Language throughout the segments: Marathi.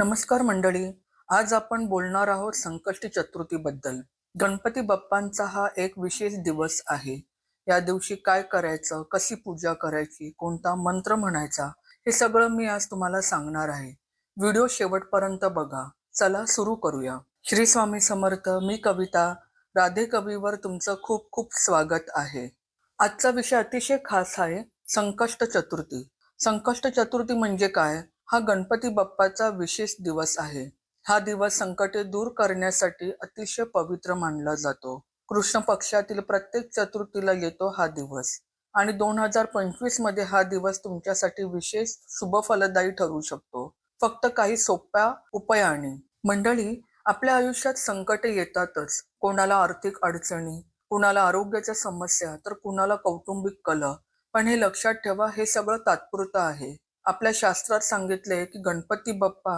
नमस्कार मंडळी आज आपण बोलणार आहोत संकष्टी चतुर्थीबद्दल. गणपती बाप्पांचा हा एक विशेष दिवस आहे. या दिवशी काय करायचं कशी पूजा करायची कोणता मंत्र म्हणायचा हे सगळं मी आज तुम्हाला सांगणार आहे. व्हिडिओ शेवटपर्यंत बघा. चला सुरू करूया. श्री स्वामी समर्थ मी कविता राधे कवीवर तुमचं खूप खूप स्वागत आहे. आजचा विषय अतिशय खास आहे संकष्ट चतुर्थी. संकष्ट चतुर्थी म्हणजे काय? हा गणपती बाप्पाचा विशेष दिवस आहे. हा दिवस संकटे दूर करण्यासाठी अतिशय पवित्र मानला जातो. कृष्ण पक्षातील प्रत्येक चतुर्थीला येतो हा दिवस. आणि दोन हजार पंचवीसमध्ये हा दिवस तुमच्यासाठी विशेष शुभफलदायी ठरू शकतो. फक्त काही सोप्या उपायाने. मंडळी आपल्या आयुष्यात संकटे येतातच. कोणाला आर्थिक अडचणी कुणाला आरोग्याच्या समस्या तर कुणाला कौटुंबिक कलह. पण हे लक्षात ठेवा हे सगळं तात्पुरतं आहे. आपल्या शास्त्रात सांगितले की गणपती बाप्पा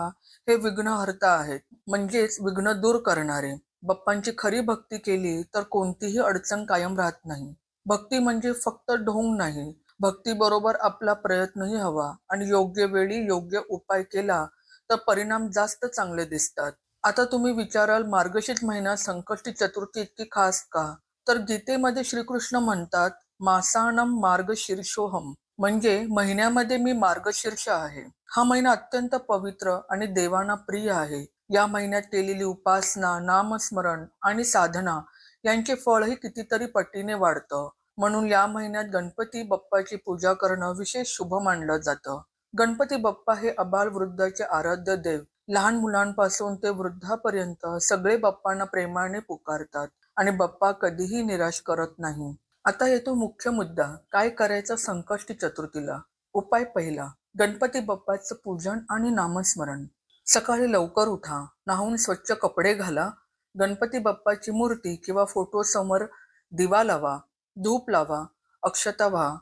हे विघ्नहर्ता आहेत म्हणजेच विघ्न दूर करणारे. बाप्पांची खरी भक्ती केली तर कोणतीही अडचण कायम राहत नाही. भक्ती म्हणजे फक्त ढोंग नाही. भक्ती बरोबर आपला प्रयत्नही हवा आणि योग्य वेळी योग्य उपाय केला तर परिणाम जास्त चांगले दिसतात. आता तुम्ही विचाराल मार्गशीर्ष महिना संकष्टी चतुर्थी इतकी खास का? तर गीतेमध्ये श्रीकृष्ण म्हणतात मासाणम मार्गशीर्षोहम म्हणजे महिन्यामध्ये मी मार्गशीर्ष आहे. हा महिना अत्यंत पवित्र आणि देवांना प्रिय आहे. या महिन्यात केलेली उपासना नामस्मरण आणि साधना यांचे फळही कितीतरी पटीने वाढतं. म्हणून या महिन्यात गणपती बाप्पाची पूजा करणं विशेष शुभ मानलं जातं. गणपती बाप्पा हे अबाल वृद्धाचे आराध्य देव. लहान मुलांपासून ते वृद्धापर्यंत सगळे बाप्पांना प्रेमाने पुकारतात आणि बाप्पा कधीही निराश करत नाही. आता येतो मुख्य मुद्दा. काय करायचं संकष्टी चतुर्थीला? उपाय पहिला गणपती बाप्पाचं पूजन आणि नामस्मरण. सकाळी लवकर उठा नाहून स्वच्छ कपडे घाला गणपती बाप्पाची मूर्ती किंवा फोटो समोर दिवा लावा धूप लावा अक्षता व्हा.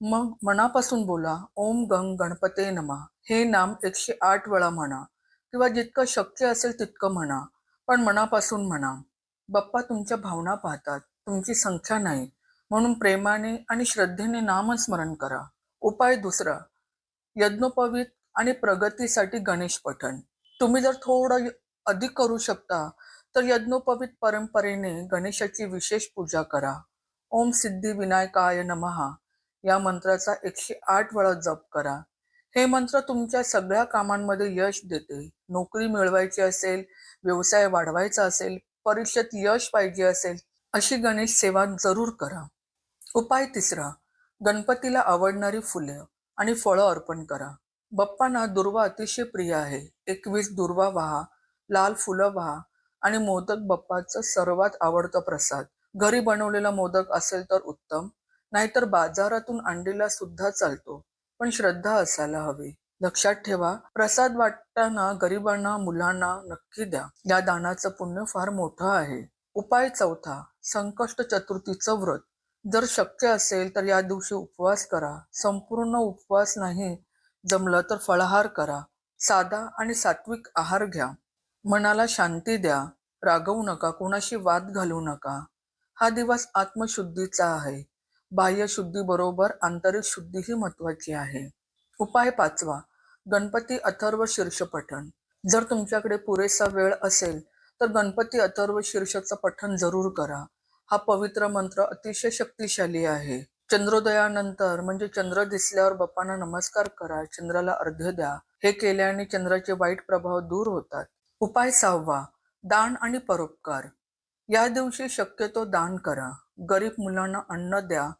मग मनापासून बोला ओम गंग गणपते नमा. हे नाम एकशे आठ वेळा म्हणा किंवा जितकं शक्य असेल तितकं म्हणा पण मनापासून म्हणा. बाप्पा तुमच्या भावना पाहतात तुमची संख्या नाही म्हणून प्रेमाने आणि श्रद्धेने नामस्मरण करा. उपाय दुसरा यज्ञोपवीत आणि प्रगतीसाठी गणेश पठण. तुम्ही जर थोडं अधिक करू शकता तर यज्ञोपवीत परंपरेने गणेशाची विशेष पूजा करा. ओम सिद्धी विनायकाय नमहा या मंत्राचा एकशे आठ वेळा जप करा. हे मंत्र तुमच्या सगळ्या कामांमध्ये यश देते. नोकरी मिळवायची असेल व्यवसाय वाढवायचा असेल परीक्षेत यश पाहिजे असेल अशी गणेश सेवा जरूर करा. उपाय तिसरा. गणपतीला आवडणारी फुले आणि फळं अर्पण करा. बाप्पांना दुर्वा अतिशय प्रिय आहे. एकवीस दुर्वा व्हा लाल फुलं व्हा आणि मोदक बाप्पाचं सर्वात आवडतं प्रसाद. घरी बनवलेला मोदक असेल तर उत्तम नाहीतर बाजारातून आणलेला सुद्धा चालतो पण श्रद्धा असायला हवी. लक्षात ठेवा प्रसाद वाटताना गरिबांना मुलांना नक्की द्या. या दानाचं पुण्य फार मोठं आहे. उपाय चौथा संकष्ट चतुर्थीचं व्रत. जर शक्य असेल तर या दिवशी उपवास करा. संपूर्ण उपवास नाही जमलं तर फळाहार करा. साधा आणि सात्विक आहार घ्या. मनाला शांती द्या. रागवू नका. कोणाशी वाद घालू नका. हा दिवस आत्मशुद्धीचा आहे. बाह्य शुद्धी बरोबर आंतरिक शुद्धीही महत्वाची आहे. उपाय पाचवा. गणपती अथर्व शीर्ष पठण जर तुमच्याकडे पुरेसा वेळ असेल तर गणपती अथर्व शीर्षचं पठण जरूर करा. हा पवित्र मंत्र अतिशय शक्तिशाली आहे. चंद्रोदयानंतर म्हणजे चंद्र दिसल्यावर बाप्पांना नमस्कार करा चंद्राला अर्ध द्या. हे केल्याने चंद्राचे वाईट प्रभाव दूर होतात. उपाय सहावा दान आणि परोपकार. या दिवशी शक्यतो दान करा. गरीब मुलांना अन्न द्या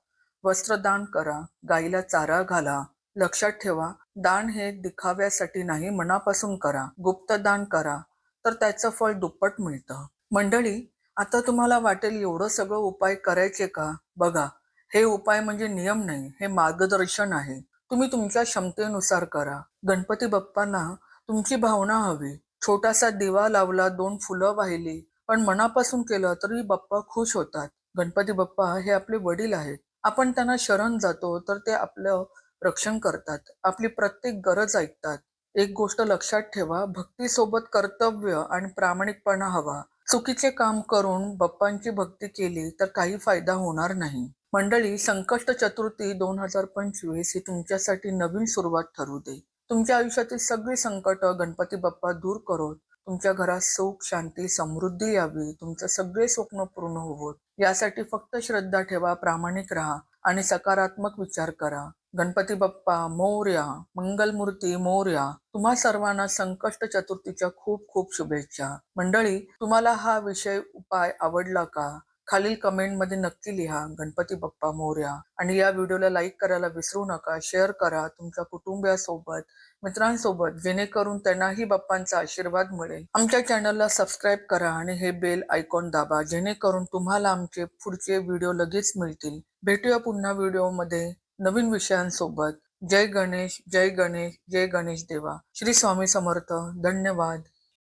वस्त्रदान करा गाईला चारा घाला. लक्षात ठेवा दान हे दिखाव्यासाठी नाही मनापासून करा. गुप्त दान करा तर त्याचं फळ दुप्पट मिळतं. मंडळी आता तुम्हाला वाटेल एवढं सगळं उपाय करायचे का? बघा हे उपाय म्हणजे नियम नाही हे मार्गदर्शन आहे. तुम्ही तुमच्या क्षमतेनुसार करा. गणपती बाप्पांना तुमची भावना हवी. छोटासा दिवा लावला दोन फुलं वाहिली पण मनापासून केलं तरी बाप्पा खुश होतात. गणपती बाप्पा हे आपले वडील आहेत. आपण त्यांना शरण जातो तर ते आपलं रक्षण करतात. आपली प्रत्येक गरज ऐकतात. एक गोष्ट लक्षात ठेवा भक्तीसोबत कर्तव्य आणि प्रामाणिकपणा हवा. चुकीचे काम करून बाप्पांची भक्ती केली तर काही फायदा होणार नाही. मंडळी संकष्ट चतुर्थी दोन हजार पंचवीस ही तुमच्यासाठी नवीन सुरुवात ठरू दे. तुमच्या आयुष्यातील सगळी संकट गणपती बाप्पा दूर करोत. तुमच्या घरात सुख शांती समृद्धी यावी. तुमचं सगळे स्वप्न पूर्ण होवत. यासाठी फक्त श्रद्धा ठेवा प्रामाणिक राहा आणि सकारात्मक विचार करा. गणपती बाप्पा मोर्या मंगलमूर्ती मोर्या तुम्हा सर्वांना संकष्ट चतुर्थीच्या खूप खूप शुभेच्छा. मंडळी तुम्हाला हा विषय उपाय आवडला का? खालील कमेंटमध्ये नक्की लिहा गणपती बाप्पा मोर्या. आणि या व्हिडिओला लाईक करायला विसरू नका शेअर करा तुमच्या कुटुंबियासोबत मित्रांसोबत जेणेकरून त्यांनाही बाप्पांचा आशीर्वाद मिळेल. आमच्या चॅनलला सबस्क्राईब करा आणि हे बेल आयकॉन दाबा जेणेकरून तुम्हाला आमचे पुढचे व्हिडिओ लगेच मिळतील. भेटूया पुन्हा व्हिडिओमध्ये नवीन विषयांसोबत. जय गणेश जय गणेश जय गणेश देवा. श्री स्वामी समर्थ. धन्यवाद.